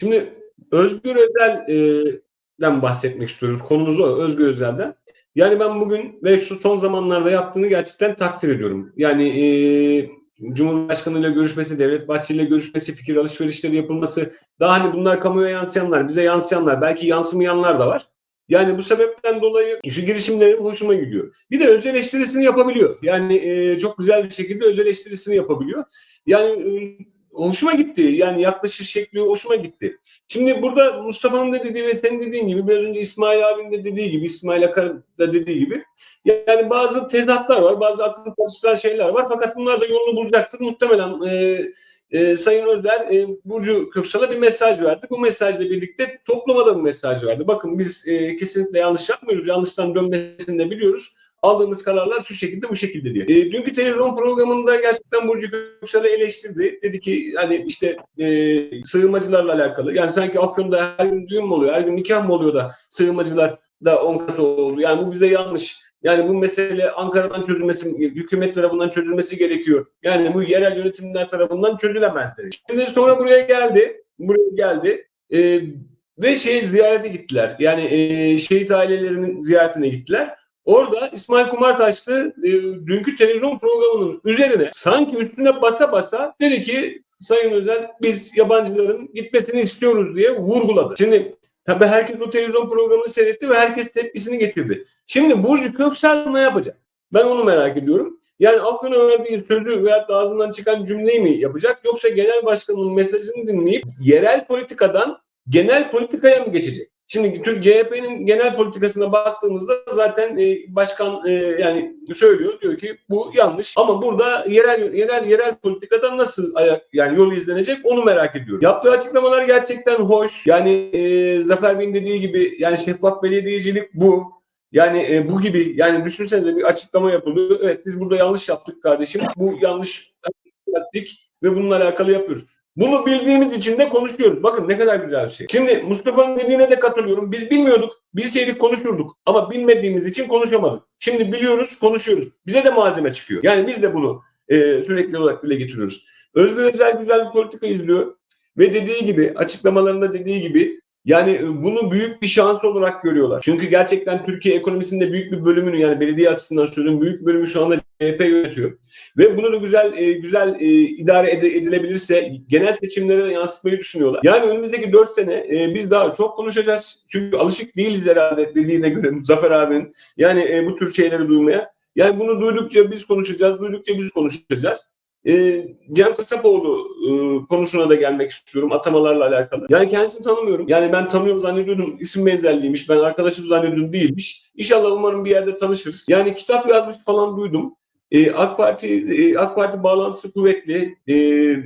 Şimdi Özgür Özel'den bahsetmek istiyoruz. Konumuz o. Özgür Özel'den. Yani ben bugün ve şu son zamanlarda yaptığını gerçekten takdir ediyorum. Yani e, Cumhurbaşkanı ile görüşmesi, Devlet Bahçeli ile görüşmesi, fikir alışverişleri yapılması, daha hani bunlar kamuoya yansıyanlar, bize yansıyanlar, belki yansımayanlar da var. Yani bu sebepten dolayı şu girişimleri hoşuma gidiyor. Bir de öz eleştirisini yapabiliyor. Yani e, çok güzel bir şekilde öz eleştirisini yapabiliyor. Yani e, hoşuma gitti. Yani yaklaşış şekli hoşuma gitti. Şimdi burada Mustafa'nın da dediği ve senin dediğin gibi biraz önce İsmail abinin de dediği gibi, İsmail Akar'ın da dediği gibi yani bazı tezatlar var, bazı akıl karıştıran şeyler var. Fakat bunlar da yolunu bulacaktır. Muhtemelen e, e, Sayın Özler e, Burcu Köksal'a bir mesaj verdi. Bu mesajla birlikte topluma da bir mesaj verdi. Bakın biz e, kesinlikle yanlış yapmıyoruz. Yanlıştan dönmesini de biliyoruz. Aldığımız kararlar şu şekilde bu şekilde diye. E, dünkü televizyon programında gerçekten Burcu Köksal'ı eleştirdi. Dedi ki hani işte e, sığınmacılarla alakalı. Yani sanki Afyon'da her gün düğün mü oluyor, her gün nikah mı oluyor da sığınmacılar da on katı oldu. Yani bu bize yanlış. Yani bu mesele Ankara'dan çözülmesi, hükümet tarafından çözülmesi gerekiyor. Yani bu yerel yönetimler tarafından çözülemez dedi. Şimdi sonra buraya geldi, buraya geldi e, ve şey ziyarete gittiler. Yani e, şehit ailelerinin ziyaretine gittiler. Orada İsmail Kumartaşlı e, dünkü televizyon programının üzerine sanki üstüne basa basa dedi ki Sayın Özel biz yabancıların gitmesini istiyoruz diye vurguladı. Şimdi tabii herkes bu televizyon programını seyretti ve herkes tepkisini getirdi. Şimdi Burcu Köksal ne yapacak? Ben onu merak ediyorum. Yani Afyon'a verdiği sözü veya da ağzından çıkan cümleyi mi yapacak yoksa genel başkanın mesajını dinleyip yerel politikadan genel politikaya mı geçecek? Şimdi Türk CHP'nin genel politikasına baktığımızda zaten e, başkan e, yani söylüyor diyor ki bu yanlış ama burada yerel yerel yerel politikada nasıl ayak yani yol izlenecek onu merak ediyorum. Yaptığı açıklamalar gerçekten hoş. Yani e, Zafer Bey'in dediği gibi yani şeffaf belediyecilik bu. Yani e, bu gibi yani düşünsenize bir açıklama yapılıyor. Evet biz burada yanlış yaptık kardeşim. Bu yanlış yaptık ve bununla alakalı yapıyoruz. Bunu bildiğimiz için de konuşuyoruz. Bakın ne kadar güzel bir şey. Şimdi Mustafa'nın dediğine de katılıyorum. Biz bilmiyorduk. Bilseydik konuşurduk. Ama bilmediğimiz için konuşamadık. Şimdi biliyoruz, konuşuyoruz. Bize de malzeme çıkıyor. Yani biz de bunu e, sürekli olarak dile getiriyoruz. Özgür Özel güzel bir politika izliyor. Ve dediği gibi, açıklamalarında dediği gibi yani bunu büyük bir şans olarak görüyorlar. Çünkü gerçekten Türkiye ekonomisinde büyük bir bölümünü yani belediye açısından söylüyorum büyük bölümü şu anda CHP yönetiyor. Ve bunu da güzel e, güzel e, idare ed- edilebilirse genel seçimlere de yansıtmayı düşünüyorlar. Yani önümüzdeki 4 sene e, biz daha çok konuşacağız. Çünkü alışık değiliz herhalde dediğine göre Zafer abinin. Yani e, bu tür şeyleri duymaya. Yani bunu duydukça biz konuşacağız, duydukça biz konuşacağız. E, Cem Kasapoğlu e, konusuna da gelmek istiyorum atamalarla alakalı. Yani kendisini tanımıyorum. Yani ben tanıyorum zannediyordum isim benzerliğiymiş. Ben arkadaşım zannediyordum değilmiş. İnşallah umarım bir yerde tanışırız. Yani kitap yazmış falan duydum. E, AK Parti e, AK Parti bağlantısı kuvvetli. E,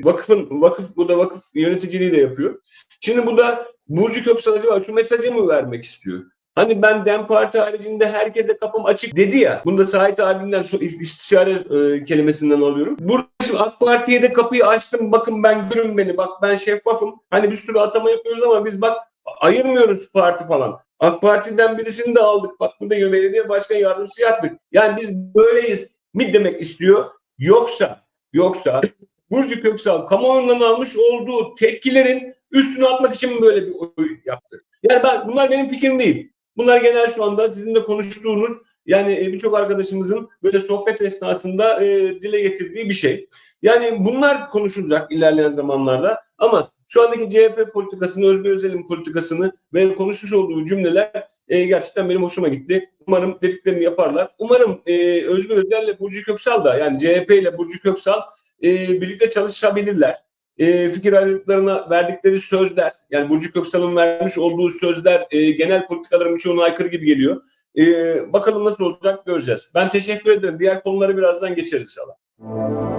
vakıfın vakıf bu da vakıf yöneticiliği de yapıyor. Şimdi bu da Burcu Köksal acaba şu mesajı mı vermek istiyor? Hani ben DEM Parti haricinde herkese kapım açık dedi ya. Bunu da Sait abinden so- istişare e, kelimesinden alıyorum. Burada şimdi AK Parti'ye de kapıyı açtım. Bakın ben görün beni. Bak ben şeffafım. Hani bir sürü atama yapıyoruz ama biz bak ayırmıyoruz parti falan. AK Parti'den birisini de aldık. Bak burada belediye başkan yardımcısı yaptık. Yani biz böyleyiz mi demek istiyor. Yoksa yoksa Burcu Köksal kamuoyundan almış olduğu tepkilerin üstüne atmak için mi böyle bir oy yaptı? Yani ben bunlar benim fikrim değil. Bunlar genel şu anda sizinle konuştuğunuz yani e, birçok arkadaşımızın böyle sohbet esnasında e, dile getirdiği bir şey. Yani bunlar konuşulacak ilerleyen zamanlarda ama şu andaki CHP politikasını, Özgür Özel'in politikasını ve konuşmuş olduğu cümleler e, gerçekten benim hoşuma gitti. Umarım dediklerini yaparlar. Umarım e, Özgür Özel ile Burcu Köksal da yani CHP ile Burcu Köksal e, birlikte çalışabilirler e, fikir ayrılıklarına verdikleri sözler, yani Burcu Köksal'ın vermiş olduğu sözler e, genel politikaların birçoğuna aykırı gibi geliyor. E, bakalım nasıl olacak göreceğiz. Ben teşekkür ederim. Diğer konuları birazdan geçeriz inşallah.